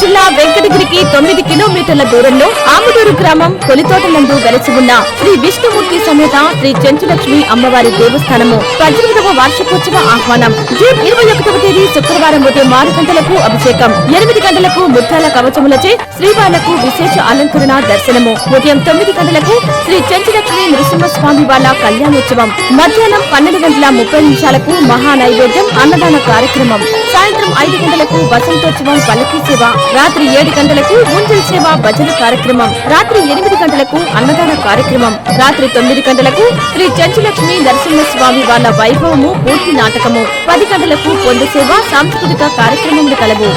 జిల్లా వెంకటగిరికి తొమ్మిది కిలోమీటర్ల దూరంలో ఆముదూరు గ్రామం కొలితోటలందు వెలసి ఉన్న శ్రీ విష్ణుమూర్తి సమేత శ్రీ చెంచులక్ష్మి అమ్మవారి దేవస్థానము పద్దెనిమిదవ వార్షికోత్సవ ఆహ్వానం. జూన్ ఇరవై ఒకటవ తేదీ శుక్రవారం ఉదయం ఆరు గంటలకు అభిషేకం. ఎనిమిది గంటలకు ముత్యాల కవచములచే శ్రీవార్లకు విశేష అలంకరణ దర్శనము. ఉదయం తొమ్మిది గంటలకు శ్రీ చెంచులక్ష్మి నృసింహస్వామి వాళ్ళ కళ్యాణోత్సవం. మధ్యాహ్నం పన్నెండు గంటల ముప్పై నిమిషాలకు మహా నైవేద్యం అన్నదాన కార్యక్రమం. సాయంత్రం ఐదు గంటలకు వసంతోత్సవం పల్లకి సేవ రాత్రి ఏడు గంటలకు ఊంజల్ సేవ భజన కార్యక్రమం. రాత్రి ఎనిమిది గంటలకు అన్నదాన కార్యక్రమం. రాత్రి తొమ్మిది గంటలకు శ్రీ చంచులక్ష్మి నరసింహస్వామి వాళ్ళ వైభవము పూర్తి నాటకము. పది గంటలకు పొందు సేవ సాంస్కృతిక కార్యక్రమములు కలవు.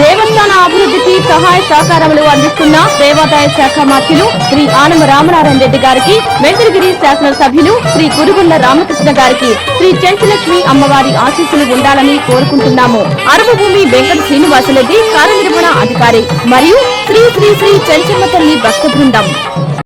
దేవస్థాన సహాయ సహకారములు అందిస్తున్న దేవాదాయ శాఖ మంత్రులు శ్రీ ఆనమ రామనారాయణ రెడ్డి గారికి వెంకటగిరి శాసన సభ్యులు శ్రీ కురుగుల్ల రామకృష్ణ గారికి శ్రీ చెంచలక్ష్మి అమ్మవారి ఆశీస్సులు ఉండాలని కోరుకుంటున్నాము. అరవభూమి వెంకట శ్రీనివాసరెడ్డి కార్యనిర్వహణ అధికారి మరియు శ్రీ శ్రీ శ్రీ చెంచమ్మ తల్లి భక్త బృందం.